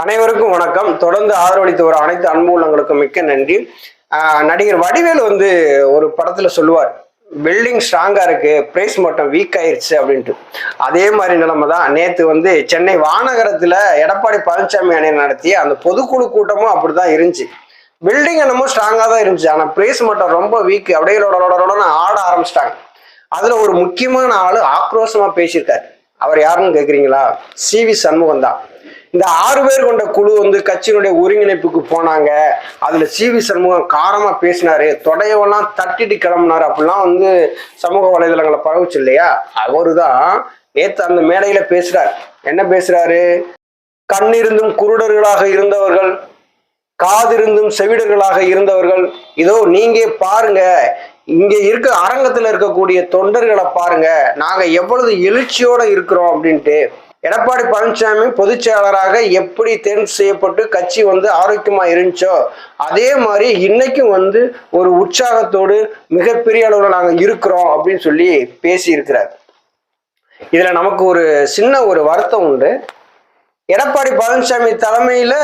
அனைவருக்கும் வணக்கம். தொடர்ந்து ஆதரவளித்து வர அனைத்து அன்பு உள்ளங்களுக்கும் மிக்க நன்றி. நடிகர் வடிவேல் வந்து ஒரு படத்துல சொல்லுவார் பில்டிங் ஸ்ட்ராங்கா இருக்கு பிரைஸ் மட்டும் வீக் ஆயிருச்சு அப்படின்ட்டு. அதே மாதிரி நிலைமை தான் நேத்து வந்து சென்னை வானகரத்துல எடப்பாடி பழனிசாமி அணியர் நடத்திய அந்த பொதுக்குழு கூட்டமும் அப்படிதான் இருந்துச்சு. பில்டிங் என்னமோ ஸ்ட்ராங்கா தான் இருந்துச்சு ஆனா பிரைஸ் மட்டும் ரொம்ப வீக் அப்படியே ஆட ஆரம்பிச்சிட்டாங்க. அதுல ஒரு முக்கியமான ஆளு ஆக்ரோஷமா பேசியிருக்காரு. அவர் யாருன்னு கேக்குறீங்களா? சி வி சண்முகம் தான் இந்த ஆறு பேர் கொண்ட குழு வந்து கட்சியினுடைய ஒருங்கிணைப்புக்கு போனாங்க. அதுல சி வி சண்முகம் காரமா பேசினாரு. தொடையவெல்லாம் தட்டிட்டு கிளம்புனாரு. அப்படிலாம் வந்து சமூக வலைதளங்களை பரவுச்சு இல்லையா? அவரு தான் நேத்து அந்த மேடையில பேசுறாரு. என்ன பேசுறாரு? கண்ணிருந்தும் குருடர்களாக இருந்தவர்கள் காதிருந்தும் செவிடர்களாக இருந்தவர்கள் இதோ நீங்க பாருங்க. இங்க இருக்க அரங்கத்துல இருக்கக்கூடிய தொண்டர்களை பாருங்க. நாங்க எவ்வளவு எழுச்சியோட இருக்கிறோம் அப்படின்ட்டு எடப்பாடி பழனிசாமி பொதுச் செயலராக எப்படி தேர்வு செய்யப்பட்டு கட்சி வந்து ஆரோக்கியமா இருந்துச்சோ அதே மாதிரி இன்னைக்கும் வந்து ஒரு உற்சாகத்தோடு மிகப்பெரிய அளவில் நாங்கள் இருக்கிறோம் அப்படின்னு சொல்லி பேசியிருக்கிறார். இதுல நமக்கு ஒரு சின்ன ஒரு வருத்தம் உண்டு. எடப்பாடி பழனிசாமி தலைமையில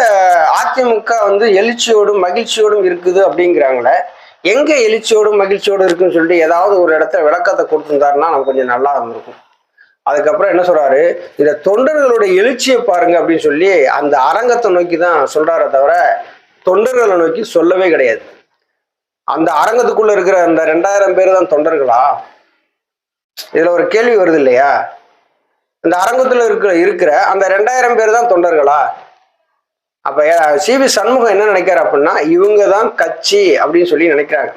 அதிமுக வந்து எழுச்சியோடும் மகிழ்ச்சியோடும் இருக்குது அப்படிங்கிறாங்களே எங்க எழுச்சியோடும் மகிழ்ச்சியோடும் இருக்குன்னு சொல்லிட்டு ஏதாவது ஒரு இடத்துல விளக்கத்தை கொடுத்துருந்தாருன்னா நமக்கு கொஞ்சம் நல்லா இருந்திருக்கும். அதுக்கப்புறம் என்ன சொல்றாரு? இந்த தொண்டர்களுடைய எழுச்சியை பாருங்க அப்படின்னு சொல்லி அந்த அரங்கத்தை நோக்கி தான் சொல்றாரே தவிர தொண்டர்களை நோக்கி சொல்லவே கிடையாது. அந்த அரங்கத்துக்குள்ள இருக்கிற அந்த ரெண்டாயிரம் பேர் தான் தொண்டர்களா? இதுல ஒரு கேள்வி வருது இல்லையா? இந்த அரங்கத்துல இருக்கிற இருக்கிற அந்த ரெண்டாயிரம் பேர் தான் தொண்டர்களா? அப்ப சிபி சண்முகம் என்ன நினைக்கிறார் அப்படின்னா இவங்க தான் கட்சி அப்படின்னு சொல்லி நினைக்கிறாங்க.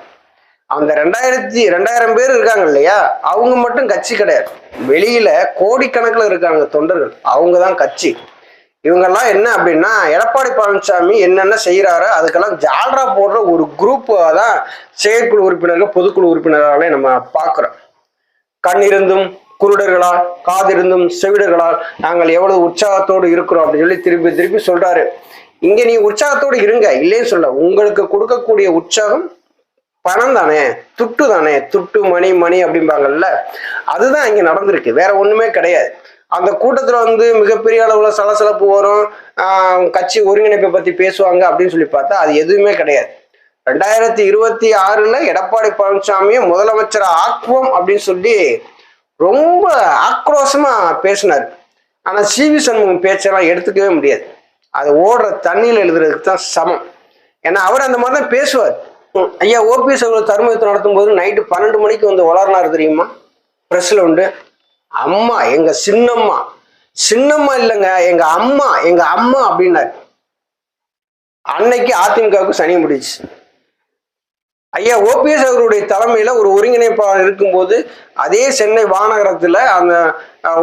அந்த ரெண்டாயிரத்தி ரெண்டாயிரம் பேர் இருக்காங்க இல்லையா? அவங்க மட்டும் கட்சி கிடையாது. வெளியில கோடிக்கணக்கில் இருக்காங்க தொண்டர்கள். அவங்க தான் கட்சி. இவங்கெல்லாம் என்ன அப்படின்னா எடப்பாடி பழனிசாமி என்னென்ன செய்கிறாரோ அதுக்கெல்லாம் ஜால்ரா போடுற ஒரு குரூப் தான் செயற்குழு உறுப்பினர்கள் பொதுக்குழு உறுப்பினர்களே நம்ம பார்க்குறோம். கண் இருந்தும் குருடர்களால் காதிருந்தும் செவிடர்களால் நாங்கள் எவ்வளவு உற்சாகத்தோடு இருக்கிறோம் அப்படின்னு சொல்லி திருப்பி திருப்பி சொல்றாரு. இங்க நீ உற்சாகத்தோடு இருங்க இல்லைன்னு சொல்ல உங்களுக்கு கொடுக்கக்கூடிய உற்சாகம் பணம் தானே துட்டு தானே துட்டு மணி மணி அப்படிம்பாங்கல்ல அதுதான் இங்க நடந்திருக்கு. வேற ஒண்ணுமே கிடையாது. அந்த கூட்டத்துல வந்து மிகப்பெரிய அளவுல சலசலப்பு வரும். கட்சி ஒருங்கிணைப்பை பத்தி பேசுவாங்க அப்படின்னு சொல்லி பார்த்தா அது எதுவுமே கிடையாது. ரெண்டாயிரத்தி இருபத்தி ஆறுல எடப்பாடி பழனிசாமியை முதலமைச்சர் ஆக்குவோம் அப்படின்னு சொல்லி ரொம்ப ஆக்ரோஷமா பேசினார். ஆனா சி வி சண்முகம் பேச்செல்லாம் எடுத்துக்கவே முடியாது. அது ஓடுற தண்ணியில் எழுதுறதுக்கு தான் சமம். ஏன்னா அவர் அந்த மாதிரி தான் பேசுவார். ஐயா ஓபிஎஸ் அவர்கள் தர்மயுத்தம் நடத்தும் போது நைட்டு பன்னெண்டு மணிக்கு வந்து வளர்னாரு தெரியுமா? ப்ரெஸ்ல உண்டு. அம்மா எங்க சின்னம்மா. சின்னம்மா இல்லைங்க எங்க அம்மா எங்க அம்மா அப்படின்னாரு. அன்னைக்கு அதிமுகவுக்கு சனி முடிச்சு ஐயா ஓபிஎஸ் அவருடைய தலைமையில ஒரு ஒருங்கிணைப்பாளர் இருக்கும்போது அதே சென்னை மாநகரத்தில் அந்த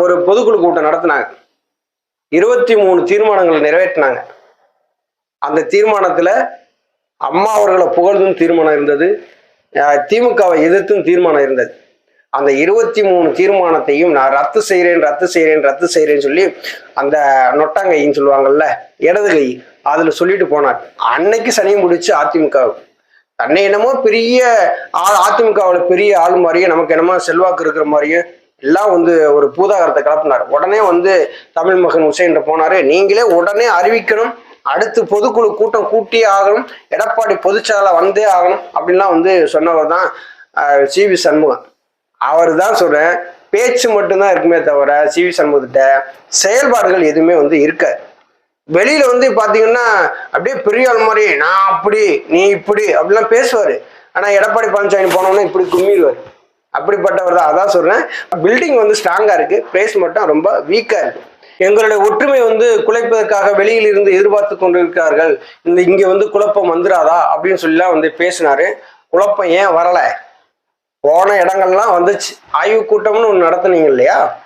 ஒரு பொதுக்குழு கூட்டம் நடத்தினாங்க. இருபத்தி மூணு தீர்மானங்களை நிறைவேற்றினாங்க. அந்த தீர்மானத்துல அம்மா அவர்களை புகழ்ந்தும் தீர்மானம் இருந்தது. திமுகவை எதிர்த்தும் தீர்மானம் இருந்தது. அந்த இருபத்தி மூணு தீர்மானத்தையும் நான் ரத்து செய்கிறேன் ரத்து செய்கிறேன் ரத்து செய்கிறேன்னு சொல்லி அந்த நொட்டாங்கைன்னு சொல்லுவாங்கல்ல இடது கை அதில் சொல்லிட்டு போனார். அன்னைக்கு சனியும் முடிச்சு அதிமுக தன்னை என்னமோ பெரிய ஆள் அதிமுகவில் பெரிய ஆள் மாதிரியும் நமக்கு என்னமோ செல்வாக்கு இருக்கிற மாதிரியும் எல்லாம் வந்து ஒரு பூதாகரத்தை கலப்பினார். உடனே வந்து தமிழ் மகன் உசேன் போனார் நீங்களே உடனே அறிவிக்கணும் அடுத்து பொதுக்குழு கூட்டம் கூட்டியே ஆகணும். எடப்பாடி பொதுச்சாலை வந்தே ஆகணும் அப்படின்லாம் வந்து சொன்னவர் தான் சி வி சண்முகம். அவர் தான் சொல்றேன் பேச்சு மட்டும்தான் இருக்குமே தவிர சி வி சண்முகத்திட்ட செயல்பாடுகள் எதுவுமே வந்து இருக்காது. வெளியில வந்து பாத்தீங்கன்னா அப்படியே பெரிய ஆள் மாதிரி நான் அப்படி நீ இப்படி அப்படிலாம் பேசுவாரு. ஆனா எடப்பாடி பழனிசாமி போனோம்னா இப்படி கும்மிடுவார். அப்படிப்பட்டவர் தான் அதான் சொல்றேன். பில்டிங் வந்து ஸ்ட்ராங்கா இருக்கு பிளேஸ் மட்டும் ரொம்ப வீக்கா இருக்கு. எங்களுடைய ஒற்றுமை வந்து குலைப்பதற்காக வெளியில் இருந்து எதிர்பார்த்து கொண்டிருக்கிறார்கள். இந்த இங்க வந்து குழப்பம் வந்துடாதா அப்படின்னு சொல்லிலாம் வந்து பேசினாரு. குழப்பம் ஏன் வரல? போன இடங்கள்லாம் வந்துச்சு. ஆய்வு கூட்டம்னு ஒன்று நடத்துனீங்க இல்லையா?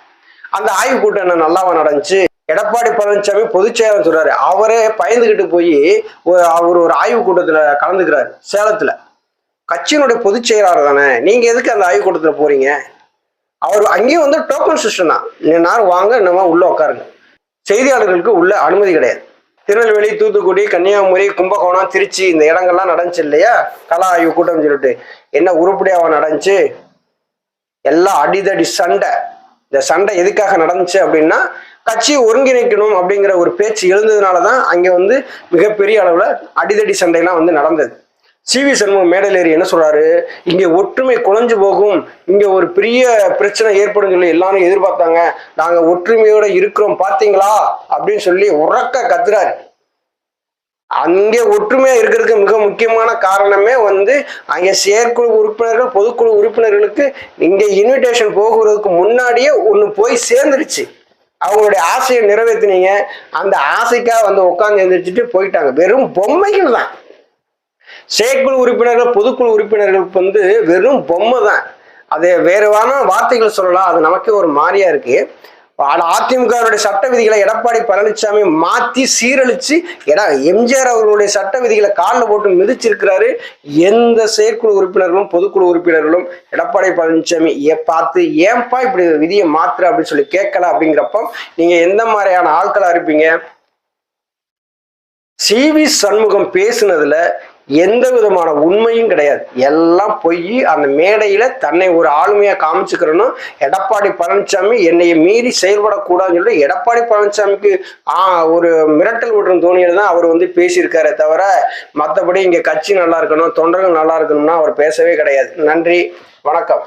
அந்த ஆய்வு கூட்டம் என்ன நல்லாவா நடந்துச்சு? எடப்பாடி பழனிசாமி பொதுச்செயலர் சொல்றாரு. அவரே பயந்துகிட்டு போய் அவர் ஒரு ஆய்வு கூட்டத்துல கலந்துக்கிறாரு சேலத்துல. கட்சியினுடைய பொதுச் செயலாளர் தானே. நீங்க எதுக்கு அந்த ஆய்வு கூட்டத்துல போறீங்க? அவர் அங்கேயும் வந்து டோக்கன் சிஸ்டம் தான். நேரம் வாங்க நம்ம உள்ள உட்காருங்க. செய்தியாளர்களுக்கு உள்ள அனுமதி கிடையாது. திருநெல்வேலி தூத்துக்குடி கன்னியாகுமரி கும்பகோணம் திருச்சி இந்த இடங்கள்லாம் நடந்துச்சு இல்லையா? கலா ஆய்வு கூட்டம்னு சொல்லிட்டு. என்ன உருப்படியாக நடந்துச்சு? எல்லாம் அடிதடி சண்டை. இந்த சண்டை எதுக்காக நடந்துச்சு அப்படின்னா கட்சியை ஒருங்கிணைக்கணும் அப்படிங்கிற ஒரு பேச்சு எழுந்ததுனால தான் அங்கே வந்து மிகப்பெரிய அளவில் அடிதடி சண்டைலாம் வந்து நடந்தது. சி வி சண்முகம் மேடையில் ஏறி என்ன சொல்றாரு? இங்கே ஒற்றுமை குலைஞ்சு போகும். இங்கே ஒரு பெரிய பிரச்சனை ஏற்படும் சொல்லி எல்லாரும் எதிர்பார்த்தாங்க. நாங்கள் ஒற்றுமையோட இருக்கிறோம் பார்த்தீங்களா? அப்படின்னு சொல்லி உறக்க கத்துறாரு. அங்கே ஒற்றுமையா இருக்கிறதுக்கு மிக முக்கியமான காரணமே வந்து அங்கே செயற்குழு உறுப்பினர்கள் பொதுக்குழு உறுப்பினர்களுக்கு இங்கே இன்விடேஷன் போகிறதுக்கு முன்னாடியே ஒன்று போய் சேர்ந்துருச்சு. அவங்களுடைய ஆசையை நிறைவேற்றினீங்க. அந்த ஆசைக்காக வந்து உட்காந்து எழுந்திரிச்சிட்டு போயிட்டாங்க. வெறும் பொம்மைகள் தான். செயற்குழு உறுப்பினர்கள் பொதுக்குழு உறுப்பினர்களுக்கு வந்து வெறும் பொம்மை தான். அது வேறுவான வார்த்தைகள் சொல்லலாம். அது நமக்கே ஒரு மாதிரியா இருக்கு. அதிமுக அதிமுகவுடைய சட்ட விதிகளை எடப்பாடி பழனிசாமி மாத்தி சீரழிச்சு எடா எம்ஜிஆர் அவர்களுடைய சட்ட விதிகளை காலில் போட்டு மிதிச்சிருக்கிறாரு. எந்த செயற்குழு உறுப்பினர்களும் பொதுக்குழு உறுப்பினர்களும் எடப்பாடி பழனிசாமி ஏ பார்த்து ஏன்பா இப்படி விதியை மாத்துற? அப்படின்னு சொல்லி கேட்கல அப்படிங்கிறப்ப நீங்க எந்த மாதிரியான ஆட்களா இருப்பீங்க? சிவி சண்முகம் பேசுனதுல எந்த விதமான உண்மையும் கிடையாது. எல்லாம் பொய். அந்த மேடையில தன்னை ஒரு ஆளுமையா காமிச்சுக்கிறனும் எடப்பாடி பழனிசாமி என்னைய மீறி செயல்படக்கூடாதுன்னு சொல்லி எடப்பாடி பழனிசாமிக்கு ஒரு மிரட்டல் விடுற தோணியில தான் அவர் வந்து பேசியிருக்காரே தவிர மற்றபடி இங்க கட்சி நல்லா இருக்கணும் தொண்டர்கள் நல்லா இருக்கணும்னா அவர் பேசவே கிடையாது. நன்றி. வணக்கம்.